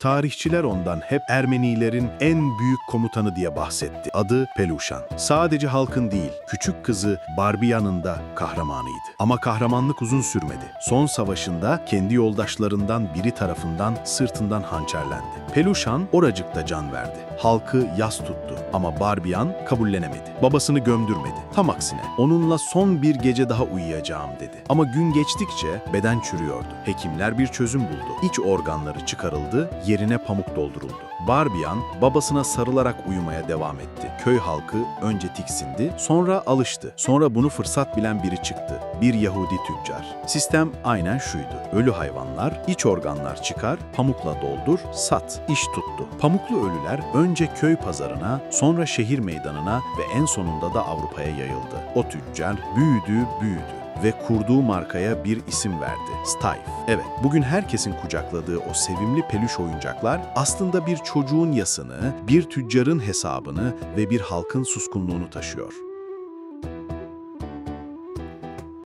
Tarihçiler ondan hep Ermenilerin en büyük komutanı diye bahsetti. Adı Peluşan. Sadece halkın değil, küçük kızı Barbiyan'ın da kahramanıydı. Ama kahramanlık uzun sürmedi. Son savaşında kendi yoldaşlarından biri tarafından sırtından hançerlendi. Peluşan oracıkta can verdi. Halkı yas tuttu ama Barbiyan kabullenemedi. Babasını gömdürmedi. Tam aksine onunla son bir gece daha uyuyacağım dedi. Ama gün geçtikçe beden çürüyordu. Hekimler bir çözüm buldu. İç organları çıkarıldı, yerine pamuk dolduruldu. Barbiyan babasına sarılarak uyumaya devam etti. Köy halkı önce tiksindi, sonra alıştı. Sonra bunu fırsat bilen biri çıktı. Bir Yahudi tüccar. Sistem aynen şuydu. Ölü hayvanlar, iç organlar çıkar, pamukla doldur, sat. İş tuttu. Pamuklu ölüler önce köy pazarına, sonra şehir meydanına ve en sonunda da Avrupa'ya yayıldı. O tüccar büyüdü, büyüdü ve kurduğu markaya bir isim verdi. Stayf. Evet, bugün herkesin kucakladığı o sevimli peluş oyuncaklar aslında bir çocuğun yasını, bir tüccarın hesabını ve bir halkın suskunluğunu taşıyor.